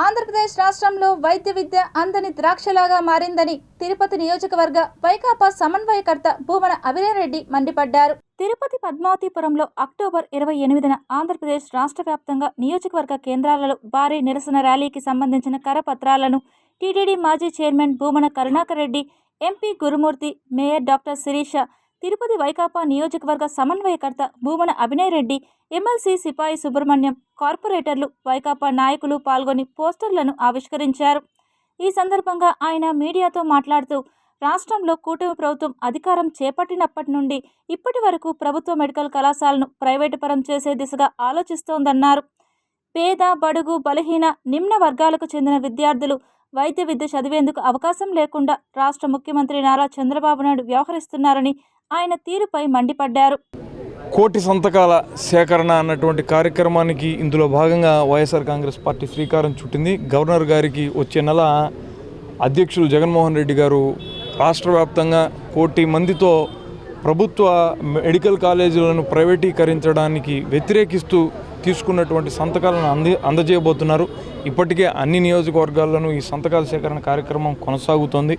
ఆంధ్రప్రదేశ్ రాష్ట్రంలో వైద్య విద్య అందని ద్రాక్షలాగా మారిందని తిరుపతి నియోజకవర్గ వైకాపా సమన్వయకర్త భూమన అభినయరెడ్డి మండిపడ్డారు. తిరుపతి పద్మావతిపురంలో అక్టోబర్ ఇరవై ఎనిమిదిన ఆంధ్రప్రదేశ్ రాష్ట్ర వ్యాప్తంగా నియోజకవర్గ కేంద్రాలలో భారీ నిరసన ర్యాలీకి సంబంధించిన కరపత్రాలను టీటీడీ మాజీ chairman Bhumana Karunakar Reddy MP Gurumurthy mayor doctor Sirisha Tirupati Vaikapa నియోజకవర్గ సమన్వయకర్త భూమన అభినయ్ రెడ్డి ఎమ్మెల్సీ సిపాయి సుబ్రహ్మణ్యం కార్పొరేటర్లు వైకాపా నాయకులు పాల్గొని పోస్టర్లను ఆవిష్కరించారు. ఈ సందర్భంగా ఆయన మీడియాతో మాట్లాడుతూ రాష్ట్రంలో కూటమి ప్రభుత్వం అధికారం చేపట్టినప్పటి నుండి ఇప్పటి వరకు ప్రభుత్వ మెడికల్ కళాశాలను ప్రైవేటు పరం చేసే దిశగా ఆలోచిస్తోందన్నారు. పేద బడుగు బలహీన నిమ్న వర్గాలకు చెందిన విద్యార్థులు వైద్య విద్య చదివేందుకు అవకాశం లేకుండా రాష్ట్ర ముఖ్యమంత్రి నారా చంద్రబాబు నాయుడు వ్యవహరిస్తున్నారని ఆయన తీరుపై మండిపడ్డారు. కోటి సంతకాల సేకరణ అన్నటువంటి కార్యక్రమానికి ఇందులో భాగంగా వైఎస్ఆర్ కాంగ్రెస్ పార్టీ శ్రీకారం చుట్టింది. గవర్నర్ గారికి వచ్చే నెల అధ్యక్షులు జగన్మోహన్ రెడ్డి గారు రాష్ట్ర వ్యాప్తంగా కోటి మందితో ప్రభుత్వ మెడికల్ కాలేజీలను ప్రైవేటీకరించడానికి వ్యతిరేకిస్తూ తీసుకున్నటువంటి సంతకాలను అంది అందజేయబోతున్నారు. ఇప్పటికే అన్ని నియోజకవర్గాల్లోనూ ఈ సంతకాల సేకరణ కార్యక్రమం కొనసాగుతోంది.